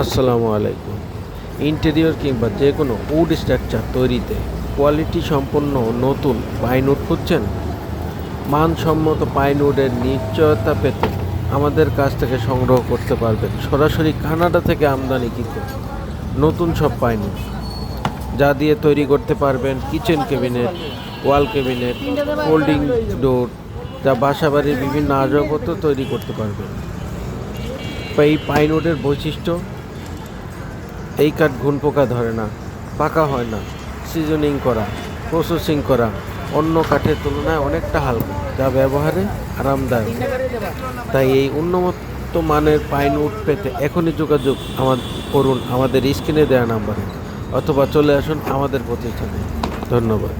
আসসালামু আলাইকুম। ইন্টেরিয়র কিংবা যে কোনো উড স্ট্রাকচার তৈরিতে কোয়ালিটি সম্পন্ন নতুন পাইনউড খুঁজছেন? মানসম্মত পাইনউডের নিশ্চয়তা পেতে আমাদের কাছ থেকে সংগ্রহ করতে পারবেন সরাসরি কানাডা থেকে আমদানি আমদানিকৃত নতুন সব পাইনউড যা দিয়ে তৈরি করতে পারবেন kitchen cabinet wall cabinet folding door যা বাসাবাড়ির বিভিন্ন আসবাবপত্র তৈরি করতে পারবেন। এই পাইনউডের বৈশিষ্ট্য এই কাঠ ঘুন পোকা ধরে না, পাকা হয় না সিজনিং করা প্রসেসিং করা, অন্য কাঠের তুলনায় অনেকটা হালকা, যা ব্যবহারে আরামদায়ক। তাই এই উন্নত মানের পাইন উঠ পেতে এখনই যোগাযোগ আমার, করুন আমাদের স্ক্রিনে দেওয়া নাম্বারে, অথবা চলে আসুন আমাদের প্রতিষ্ঠানে। ধন্যবাদ।